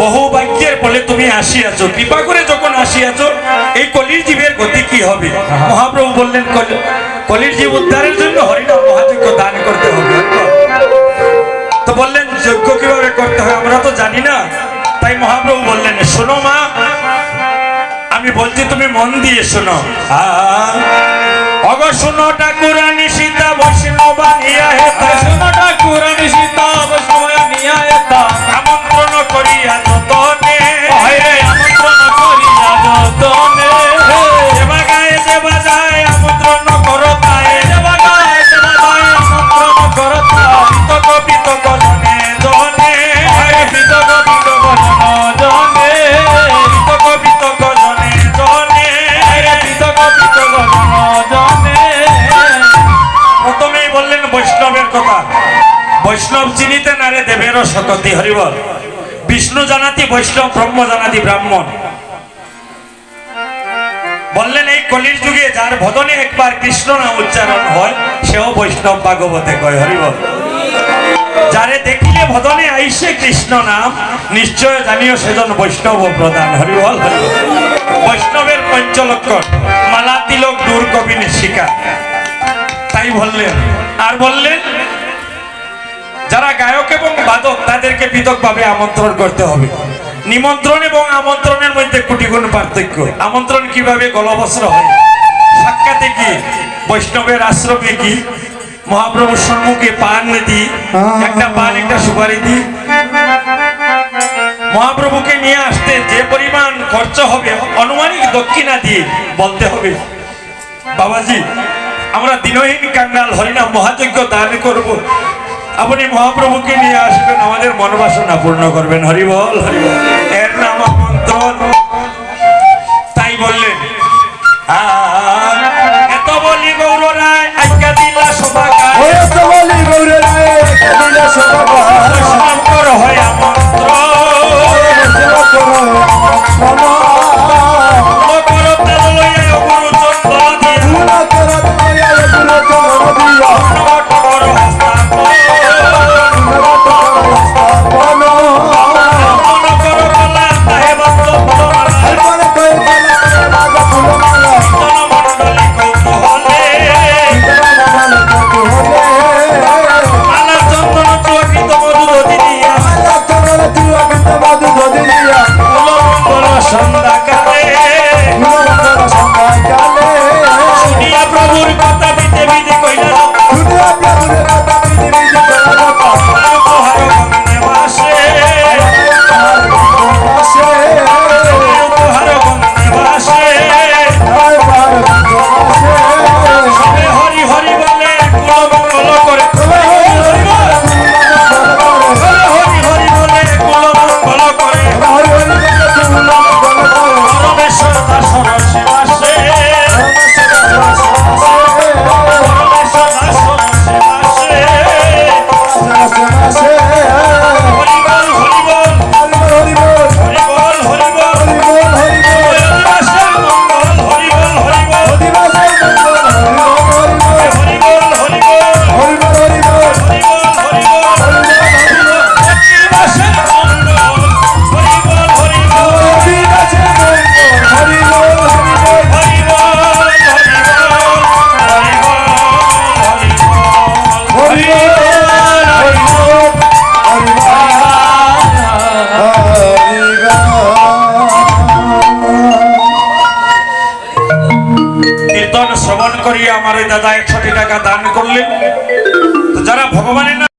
বহু বাক্যের বলে তুমি আসিয়াছো। কৃপা করে যখন আসিয়াছো, এই কলির জীবের গতি কি হবে? মহাপ্রভু বললেন কলির জীব উদ্ধারের জন্য হরিনাম মহাযজ্ঞ দান করতে হবে। তো বললেন, যজ্ঞ কীভাবে করতে হয় আমরা তো জানি না। তাই মহাপ্রভু বললেন, শোনো মা, আমি বলছি তুমি মন দিয়ে শোনো। অগ শোনো ঠাকুরানি বৈষ্ণবের কথা। বৈষ্ণব চিনিতে নারে দেবেরও শততি, হরিবল। বিষ্ণু জানাতি বৈষ্ণব, ব্রহ্ম জানাতি ব্রাহ্মণ। বললেন, এই কলির যুগে যার ভদনে একবার কৃষ্ণ নাম উচ্চারণ হয়, সেও বৈষ্ণব ভাগবতে কয়, হরিবল। যারে দেখিলে ভদনে আইসে কৃষ্ণ নাম, নিশ্চয় জানিও সেজন বৈষ্ণব প্রধান, হরিবল। বৈষ্ণবের পঞ্চলক্ষণ, মালা তিলক দূর কবি শিকা তাই বললেন আর বললেন যারা গায়ক এবং বাদক তাদেরকে পৃথকভাবে আমন্ত্রণ করতে হবে। নিমন্ত্রণ এবং আমন্ত্রণের মধ্যে কোটি গুণ পার্থক্য। আমন্ত্রণ কীভাবে গলবস্ত্র হয়? সাক্ষাতে কি? বৈষ্ণবের আশ্রমে কি? মহাপ্রভুর সম্মুখে পান দি একটা পান একটা সুপারি দি মহাপ্রভুকে নিয়ে আসতে যে পরিমাণ খরচ হবে অনুমানিক দক্ষিণা দিয়ে বলতে হবে। বাবাজি আমরা দিনহীন কাঙ্গাল হরিনাম মহাযজ্ঞ দান করব। আপনি মহাপ্রভুকে নিয়ে আসবেন, আমাদের মনোবাসনা পূর্ণ করবেন। হরিবল হরিবল। এর নাম কুলমঙ্গল সন্ধ্যাকালে। শুনিয়া প্রভুর কথা বিদে বিদে শ্রবণ করিয়া আমার দাদা একশোটি টাকা দান করলেন। যারা ভগবানের